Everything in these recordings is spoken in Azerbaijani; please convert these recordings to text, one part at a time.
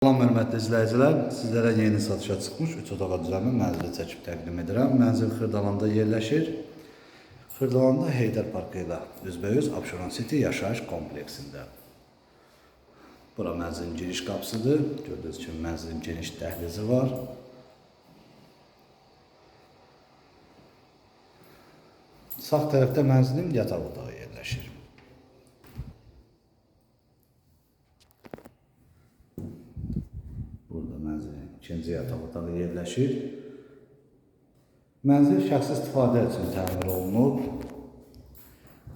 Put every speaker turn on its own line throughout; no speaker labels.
Salam hörmətli izləyicilər, sizlərə yeni satışa çıxmış 3 otağa düzəlmə mənzili çəkib təqdim edirəm. Mənzil Xırdalanda yerləşir. Xırdalanda Heydər Parkı ilə üzbəyüz Abşeron City yaşayış kompleksində. Bura mənzilin giriş qapısıdır. Gördüyünüz kimi mənzilin geniş dəhlizi var. Sağ tərəfdə mənzilin yataq otağı yerləşir. Burada mənzilin ikinci yataq otağı yerləşir. Mənzil şəxsi istifadə üçün təmir olunub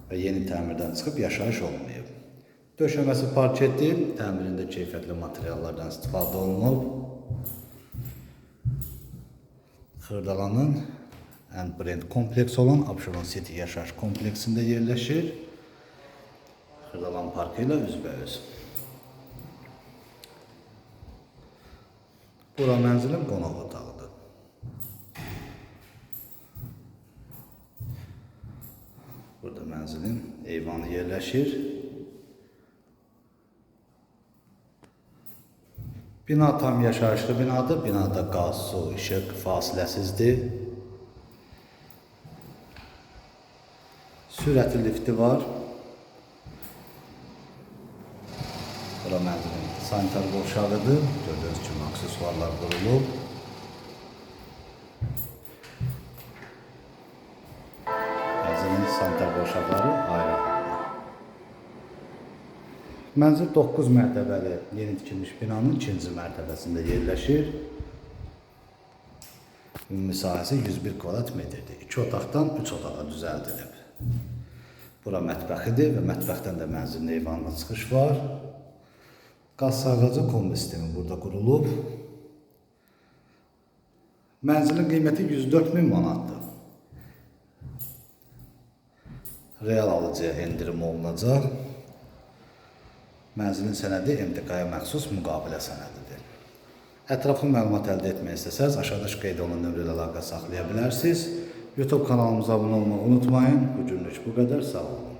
və yeni təmirdən çıxıb yaşayış olmayıb. Döşəməsi parketli, təmirində keyfiyyətli materiallardan istifadə olunub. Xırdalanın ən brend kompleksi olan Abşeron City yaşayış kompleksində yerləşir. Xırdalan parkı ilə üzbəüz. Bura mənzilin qonaq otağıdır. Burada mənzilin eyvanı yerləşir. Bina tam yaşayışlı binadır. Binada qaz, su, işıq fasiləsizdir. Sürətli lifti var. Bura mənzilin sanitar qovşağıdır. Gördüyünüz kimi aksesuarlar qurulub. Mənzilin sanitar qovşaqları ayrı. Mənzil 9 mərtəbəli yeni tikilmiş binanın ikinci mərtəbəsində yerləşir. Ümumi sahəsi 101 kvadrat metrdir. 2 otaqdan 3 otağa düzəldilib. Bura mətbəxidir və mətbəxdən də mənzilin eyvanına çıxış var. Qaz sağlayıcı kombi sistemi burada qurulub. Mənzilin qiyməti 104 min manatdır. Real alıcıya endirim olunacaq. Mənzilin sənədi MTK-ya məxsus müqavilə sənədidir. Ətraflı məlumat əldə etmək istəsəz, aşağıda qeyd olunan nömrə ilə əlaqə saxlaya bilərsiniz. YouTube kanalımıza abunə olmağı unutmayın. Bu günlük bu qədər. Sağ olun.